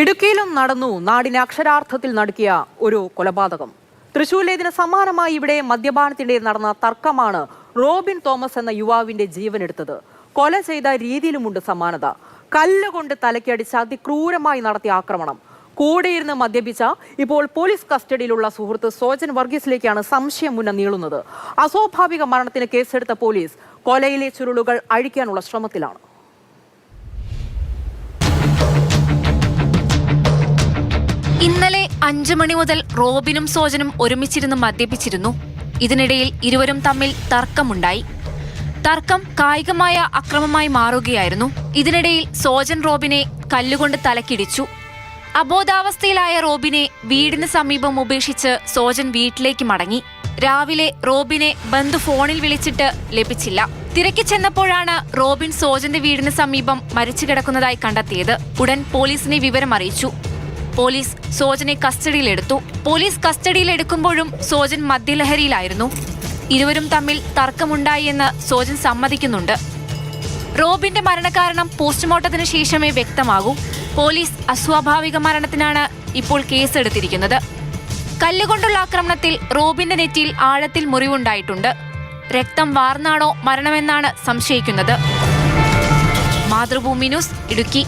ഇടുക്കിയിലും നടന്നു നാടിനെ അക്ഷരാർത്ഥത്തിൽ നടക്കിയ ഒരു കൊലപാതകം. തൃശൂരിലേതിന് സമാനമായി ഇവിടെ മദ്യപാനത്തിനിടെ നടന്ന തർക്കമാണ് റോബിൻ തോമസ് എന്ന യുവാവിന്റെ ജീവനെടുത്തത്. കൊല ചെയ്ത രീതിയിലുമുണ്ട് സമാനത കല്ലുകൊണ്ട് തലക്കടിച്ച് അതിക്രൂരമായി നടത്തിയ ആക്രമണം. കൂടെയിരുന്ന് മദ്യപിച്ച ഇപ്പോൾ പോലീസ് കസ്റ്റഡിയിലുള്ള സുഹൃത്ത് സോജൻ വർഗീസിലേക്കാണ് സംശയം മുന്ന നീളുന്നത്. അസ്വാഭാവിക മരണത്തിന് കേസെടുത്ത പോലീസ് കൊലയിലെ ചുരുളുകൾ അഴിക്കാനുള്ള ശ്രമത്തിലാണ്. ഇന്നലെ അഞ്ചു മണി മുതൽ റോബിനും സോജനും ഒരുമിച്ചിരുന്ന് മദ്യപിച്ചിരുന്നു. ഇതിനിടയിൽ ഇരുവരും തമ്മിൽ തർക്കമുണ്ടായി. തർക്കം കായികമായ അക്രമമായി മാറുകയായിരുന്നു. ഇതിനിടയിൽ സോജൻ റോബിനെ കല്ലുകൊണ്ട് തലക്കിടിച്ചു. അബോധാവസ്ഥയിലായ റോബിനെ വീടിന് സമീപം ഉപേക്ഷിച്ച് സോജൻ വീട്ടിലേക്ക് മടങ്ങി. രാവിലെ റോബിനെ ബന്ധു ഫോണിൽ വിളിച്ചിട്ട് ലഭിച്ചില്ല. തിരക്കി ചെന്നപ്പോഴാണ് റോബിൻ സോജന്റെ വീടിന് സമീപം മരിച്ചു കിടക്കുന്നതായി കണ്ടെത്തിയത്. ഉടൻ പോലീസിനെ വിവരം അറിയിച്ചു പോലീസ് സോജനെ കസ്റ്റഡിയിലെടുത്തു. പോലീസ് കസ്റ്റഡിയിലെടുക്കുമ്പോഴും സോജൻ മദ്യലഹരിയിലായിരുന്നു. ഇരുവരും തമ്മിൽ തർക്കമുണ്ടായി എന്ന് സോജൻ സമ്മതിക്കുന്നുണ്ട്. റോബിന്റെ മരണകാരണം പോസ്റ്റ്മോർട്ടത്തിന് ശേഷമേ വ്യക്തമാകൂ. പോലീസ് അസ്വാഭാവിക മരണത്തിനാണ് ഇപ്പോൾ കേസെടുത്തിരിക്കുന്നത്. കല്ലുകൊണ്ടുള്ള ആക്രമണത്തിൽ റോബിന്റെ നെറ്റിയിൽ ആഴത്തിൽ മുറിവുണ്ടായിട്ടുണ്ട്. രക്തം വാർന്നാണോ മരണമെന്നാണ് സംശയിക്കുന്നത്. മാതൃഭൂമി ന്യൂസ് ഇടുക്കി.